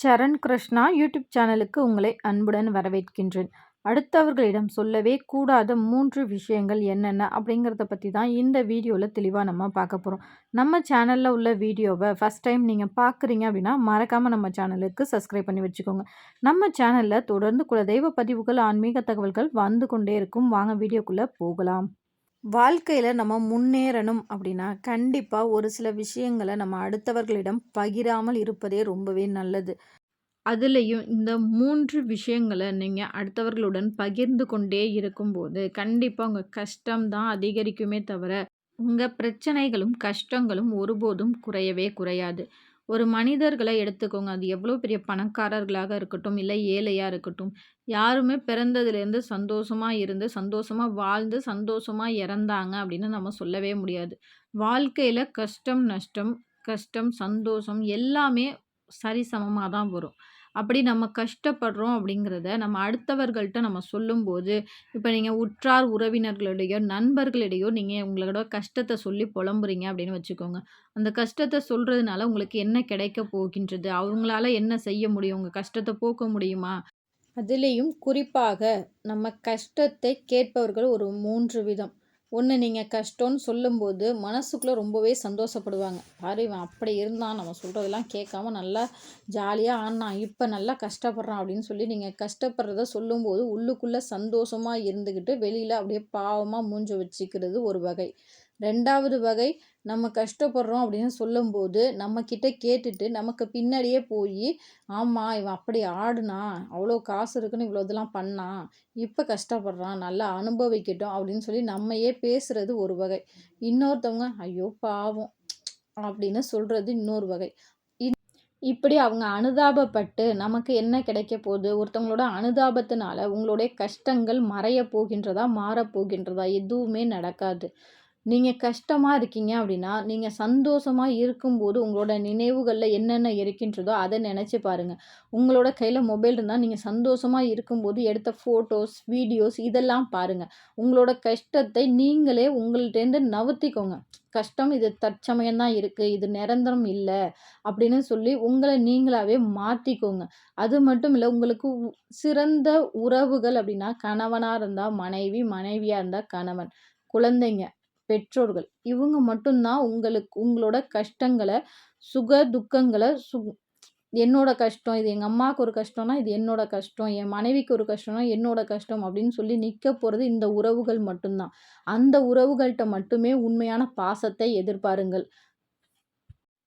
சரண் Krishna YouTube சேனலுக்கு உங்களை அன்புடன் வரவேற்கின்றேன். அடுத்தவர்களிடம் சொல்லவே கூடாத மூன்று விஷயங்கள் என்னென்ன அப்படிங்கிறத பற்றி தான் இந்த வீடியோவில் தெளிவாக நம்ம பார்க்க போகிறோம் நம்ம சேனலில் உள்ள வீடியோவை ஃபஸ்ட் டைம் நீங்கள் பார்க்குறீங்க அப்படின்னா மறக்காமல் நம்ம சேனலுக்கு சப்ஸ்கிரைப் பண்ணி வச்சுக்கோங்க. நம்ம சேனலில் தொடர்ந்து குலதெய்வ பதிவுகள் ஆன்மீக தகவல்கள் வந்து கொண்டே இருக்கும். வாங்க வீடியோக்குள்ளே போகலாம். வாழ்க்கையில் நம்ம முன்னேறணும் அப்படின்னா கண்டிப்பாக ஒரு சில விஷயங்களை நம்ம அடுத்தவர்களிடம் பகிராமல் இருப்பதே ரொம்பவே நல்லது. அதுலேயும் இந்த மூன்று விஷயங்களை நீங்கள் அடுத்தவர்களுடன் பகிர்ந்து கொண்டே இருக்கும்போது கண்டிப்பாக உங்கள் கஷ்டம்தான் அதிகரிக்குமே தவிர உங்கள் பிரச்சனைகளும் கஷ்டங்களும் ஒருபோதும் குறையவே குறையாது. ஒரு மனிதர்களை எடுத்துக்கோங்க. அது எவ்வளோ பெரிய பணக்காரர்களாக இருக்கட்டும் இல்லை ஏழையாக இருக்கட்டும் யாருமே பிறந்ததுலேருந்து சந்தோஷமாக இருந்து சந்தோஷமாக வாழ்ந்து சந்தோஷமாக இறந்தாங்க அப்படின்னு நம்ம சொல்லவே முடியாது. வாழ்க்கையில் கஷ்டம் நஷ்டம் கஷ்டம் சந்தோஷம் எல்லாமே சரிசமமாக தான் வரும். அப்படி நம்ம கஷ்டப்படுறோம் அப்படிங்கிறத நம்ம அடுத்தவர்கள்ட்ட நம்ம சொல்லும்போது இப்போ நீங்கள் உற்றார் உறவினர்களிடையோ நண்பர்களிடையோ நீங்கள் உங்களோட கஷ்டத்தை சொல்லி புலம்புறீங்க அப்படின்னு வச்சுக்கோங்க. அந்த கஷ்டத்தை சொல்கிறதுனால உங்களுக்கு என்ன கிடைக்க போகின்றது? அவங்களால என்ன செய்ய முடியும்? உங்கள் கஷ்டத்தை போக்க முடியுமா? அதுலேயும் குறிப்பாக நம்ம கஷ்டத்தை கேட்பவர்கள் ஒரு மூன்று விதம். ஒன்று நீங்கள் கஷ்டம்னு சொல்லும்போது மனசுக்குள்ளே ரொம்பவே சந்தோஷப்படுவாங்க. பாரு இவன் அப்படி இருந்தான். நம்ம சொல்கிறதெல்லாம் கேட்காம நல்லா ஜாலியாக ஆனான். இப்போ நல்லா கஷ்டப்படுறான் அப்படின்னு சொல்லி நீங்கள் கஷ்டப்படுறத சொல்லும்போது உள்ளுக்குள்ளே சந்தோஷமாக இருந்துக்கிட்டு வெளியில் அப்படியே பாவமாக மூஞ்ச வச்சுக்கிறது ஒரு வகை. ரெண்டாவது வகை நம்ம கஷ்டப்படுறோம் அப்படின்னு சொல்லும்போது நம்மக்கிட்ட கேட்டுட்டு நமக்கு பின்னாடியே போய் ஆமாம் இவன் அப்படி ஆடுனா அவ்வளோ காசு இருக்குன்னு இவ்வளோ இதெல்லாம் பண்ணான் இப்போ கஷ்டப்படுறான் நல்லா அனுபவிக்கட்டும் அப்படின்னு சொல்லி நம்மையே பேசுகிறது ஒரு வகை. இன்னொருத்தவங்க ஐயோ பாவம் அப்படின்னு சொல்கிறது இன்னொரு வகை. இப்படி அவங்க அனுதாபப்பட்டு நமக்கு என்ன கிடைக்க போகுது? ஒருத்தவங்களோட அனுதாபத்தினால உங்களுடைய கஷ்டங்கள் மறைய போகின்றதா மாறப்போகின்றதா எதுவுமே நடக்காது. நீங்கள் கஷ்டமாக இருக்கீங்க அப்படின்னா நீங்கள் சந்தோஷமாக இருக்கும்போது உங்களோட நினைவுகளில் என்னென்ன இருக்கின்றதோ அதை நினச்சி பாருங்கள் உங்களோட கையில் மொபைல் இருந்தால் நீங்கள் சந்தோஷமாக இருக்கும்போது எடுத்த ஃபோட்டோஸ் வீடியோஸ் இதெல்லாம் பாருங்கள் உங்களோட கஷ்டத்தை நீங்களே உங்கள்கிட்டேருந்து நவுத்திக்கோங்க. கஷ்டம் இது தற்சமயம்தான் இருக்குது இது நிரந்தரம் இல்லை அப்படின்னு சொல்லி உங்களை நீங்களாவே மாற்றிக்கோங்க அது மட்டும் இல்லை உங்களுக்கு சிறந்த உறவுகள் அப்படின்னா கணவனாக இருந்தால் மனைவி மனைவியாக இருந்தால் கணவன் குழந்தைங்க. பெற்றோர்கள். இவங்க மட்டும்தான் உங்களுக்கு உங்களோட கஷ்டங்களை சுக துக்கங்களை சு என்னோட கஷ்டம் இது எங்கள் அம்மாவுக்கு ஒரு கஷ்டம்னா இது என்னோட கஷ்டம் என் மனைவிக்கு ஒரு கஷ்டம்னா என்னோட கஷ்டம் அப்படின்னு சொல்லி நிற்க போகிறது இந்த உறவுகள் மட்டும்தான். அந்த உறவுகள்கிட்ட மட்டுமே உண்மையான பாசத்தை எதிர்பாருங்கள்.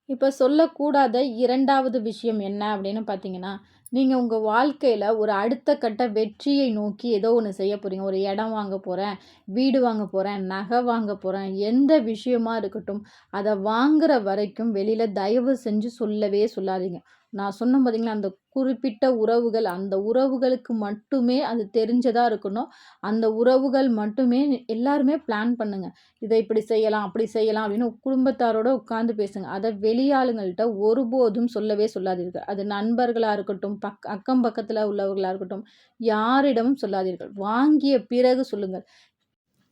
இப்போ சொல்லக்கூடாத இரண்டாவது விஷயம் என்ன அப்படின்னு பார்த்தீங்கன்னா நீங்கள் உங்கள் வாழ்க்கையில் ஒரு அடுத்த கட்ட வெற்றியை நோக்கி ஏதோ ஒன்று செய்ய போகிறீங்க ஒரு இடம் வாங்க போகிறேன் வீடு வாங்க போகிறேன் நகை வாங்க போகிறேன் எந்த விஷயமா இருக்கட்டும் அதை வாங்குற வரைக்கும் வெளியில் தயவு செஞ்சு சொல்லவே சொல்லாதீங்க. நான் சொன்ன பார்த்தீங்களா அந்த குறிப்பிட்ட உறவுகள் அந்த உறவுகளுக்கு மட்டுமே அது தெரிஞ்சதாக இருக்கணும். அந்த உறவுகள் மட்டுமே எல்லாருமே பிளான் பண்ணுங்கள் இதை இப்படி செய்யலாம் அப்படி செய்யலாம் அப்படின்னு குடும்பத்தாரோட உட்காந்து பேசுங்க. அதை வெளியாளுங்கள்கிட்ட ஒருபோதும் சொல்லவே சொல்லாதீர்கள். அது நண்பர்களாக இருக்கட்டும் பக் அக்கம் பக்கத்தில் உள்ளவர்களாக இருக்கட்டும் யாரிடமும் சொல்லாதீர்கள். வாங்கிய பிறகு சொல்லுங்கள்.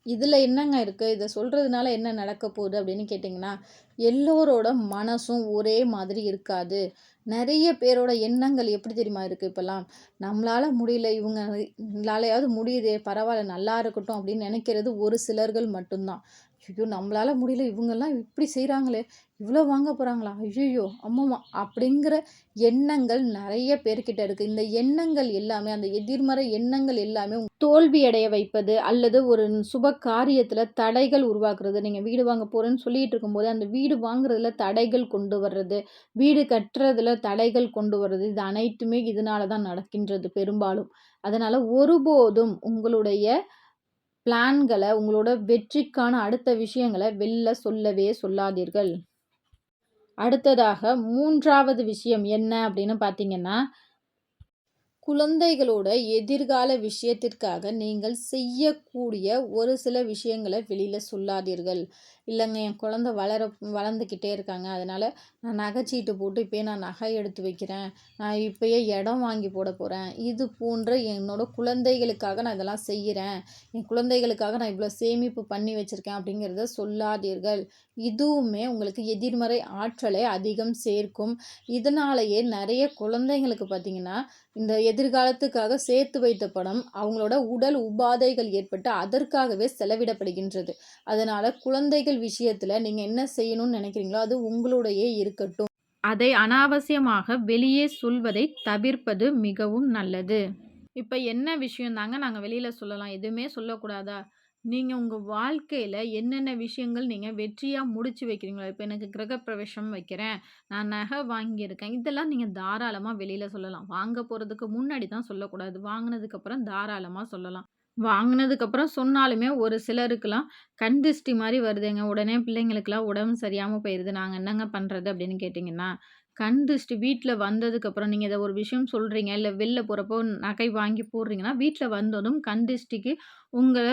இதில் என்னங்க இருக்குது இதை சொல்கிறதுனால என்ன நடக்க போகுது அப்படின்னு கேட்டிங்கன்னா எல்லோரோட மனசும் ஒரே மாதிரி இருக்காது. நிறைய பேரோட எண்ணங்கள் எப்படி தெரியுமா இருக்குது இப்போல்லாம்? நம்மளால் முடியல இவங்களாலையாவது முடியுதே பரவாயில்ல நல்லா இருக்கட்டும் அப்படின்னு நினைக்கிறது ஒரு சிலர்கள் மட்டும்தான். ஐயோ நம்மளால் முடியல இவங்கெல்லாம் இப்படி செய்கிறாங்களே இவ்வளோ வாங்க போகிறாங்களா ஐயோ அம்மம்மா அப்படிங்கிற எண்ணங்கள் நிறைய பேர்கிட்ட இருக்குது இந்த எண்ணங்கள் எல்லாமே அந்த எதிர்மறை எண்ணங்கள் எல்லாமே தோல்வி அடைய வைப்பது அல்லது ஒரு சுப காரியத்தில் தடைகள் உருவாக்குறது நீங்கள் வீடு வாங்க போகிறேன்னு சொல்லிட்டு இருக்கும்போது அந்த வீடு வாங்குறதுல தடைகள் கொண்டு வர்றது வீடு கட்டுறதுல தடைகள் கொண்டு வர்றது இது அனைத்துமே இதனால தான் நடக்கின்றது பெரும்பாலும். அதனால் ஒருபோதும் உங்களுடைய பிளான்களை உங்களோட வெற்றிக்கான அடுத்த விஷயங்களை வெளில சொல்லவே சொல்லாதீர்கள். அடுத்ததாக மூன்றாவது விஷயம் என்ன அப்படின்னு பார்த்தீங்கன்னா குழந்தைகளோட எதிர்கால விஷயத்திற்காக நீங்கள் செய்யக்கூடிய ஒரு சில விஷயங்களை வெளியில் சொல்லாதீர்கள். இல்லைங்க என் குழந்தை வளர வளர்ந்துக்கிட்டே இருக்காங்க. அதனால் நான் நகைச்சீட்டு போட்டு இப்போயே நான் நகை எடுத்து வைக்கிறேன். நான் இப்பயே இடம் வாங்கி போட போகிறேன் இது போன்ற என்னோட குழந்தைகளுக்காக நான் இதெல்லாம் செய்கிறேன் என் குழந்தைகளுக்காக நான் இவ்வளோ சேமிப்பு பண்ணி வச்சுருக்கேன் அப்படிங்கிறத சொல்லாதீர்கள். இதுவுமே உங்களுக்கு எதிர்மறை ஆற்றலை அதிகம் சேர்க்கும். இதனாலேயே நிறைய குழந்தைங்களுக்கு பார்த்திங்கன்னா இந்த எதிர்காலத்துக்காக சேர்த்து வைத்த பணம் அவங்களோட உடல் உபாதைகள் ஏற்பட்டு அதற்காகவே செலவிடப்படுகின்றது. அதனால குழந்தைகள் விஷயத்துல நீங்க என்ன செய்யணும்னு நினைக்கிறீங்களோ, அது உங்களுடைய இருக்கட்டும். அதை அனாவசியமாக வெளியே சொல்வதை தவிர்ப்பது மிகவும் நல்லது. இப்போ என்ன விஷயம் தாங்க நாங்கள் வெளியில் சொல்லலாம். எதுவுமே சொல்லக்கூடாதா? நீங்கள் உங்கள் வாழ்க்கையில் என்னென்ன விஷயங்கள் நீங்கள் வெற்றியாக முடிச்சு வைக்கிறீங்களோ, இப்போ எனக்கு கிரகப்பிரவேசம் வைக்கிறேன், நான் நகை வாங்கியிருக்கேன். இதெல்லாம் நீங்கள் தாராளமாக வெளியில் சொல்லலாம். வாங்க போகிறதுக்கு முன்னாடி தான் சொல்லக்கூடாது. வாங்கினதுக்கப்புறம் தாராளமாக சொல்லலாம். வாங்கினதுக்கப்புறம் சொன்னாலுமே ஒரு சிலருக்கெல்லாம் கண் திருஷ்டி மாதிரி வருதுங்க. உடனே பிள்ளைங்களுக்குலாம் உடம்பு சரியாமல் போயிடுது நாங்கள் என்னங்க பண்ணுறது அப்படின்னு கேட்டிங்கன்னா கண் திருஷ்டி வீட்ல வந்ததுக்கப்புறம் நீங்க இதை ஒரு விஷயம் சொல்றீங்க, இல்ல வெளில போறப்போ நகை வாங்கி போடுறீங்கன்னா, வீட்ல வந்ததும் கண் திருஷ்டிக்கு உங்கள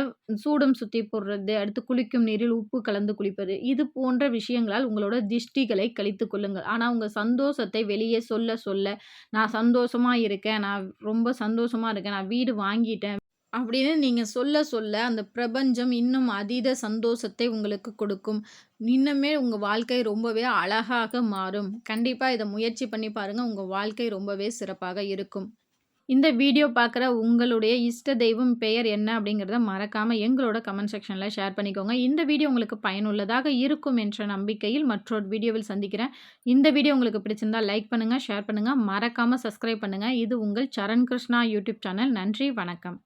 சூடம் சுத்தி போடுறது, அடுத்து குளிக்கும் நீரில் உப்பு கலந்து குளிப்பது, இது போன்ற விஷயங்களால் உங்களோட திஷ்டிகளை கழித்துக் கொள்ளுங்கள். ஆனா உங்க சந்தோஷத்தை வெளியே சொல்ல சொல்ல, நான் சந்தோஷமா இருக்கேன், நான் ரொம்ப சந்தோஷமா இருக்கேன், நான் வீடு வாங்கிட்டேன் அப்படின்னு நீங்கள் சொல்ல சொல்ல, அந்த பிரபஞ்சம் இன்னும் அதீத சந்தோஷத்தை உங்களுக்கு கொடுக்கும். இன்னுமே உங்கள் வாழ்க்கை ரொம்பவே அழகாக மாறும். கண்டிப்பாக இதை முயற்சி பண்ணி பாருங்கள் உங்கள் வாழ்க்கை ரொம்பவே சிறப்பாக இருக்கும். இந்த வீடியோ பார்க்குற உங்களுடைய இஷ்ட தெய்வம் பெயர் என்ன அப்படிங்கிறத மறக்காமல் எங்களோட கமெண்ட் செக்ஷனில் ஷேர் பண்ணிக்கோங்க. இந்த வீடியோ உங்களுக்கு பயனுள்ளதாக இருக்கும் என்ற நம்பிக்கையில் மற்றொரு வீடியோவில் சந்திக்கிறேன். இந்த வீடியோ உங்களுக்கு பிடிச்சிருந்தா லைக் பண்ணுங்கள் ஷேர் பண்ணுங்கள் மறக்காமல் சப்ஸ்கிரைப் பண்ணுங்கள் இது உங்கள் சரண் கிருஷ்ணா யூடியூப் சேனல். நன்றி, வணக்கம்.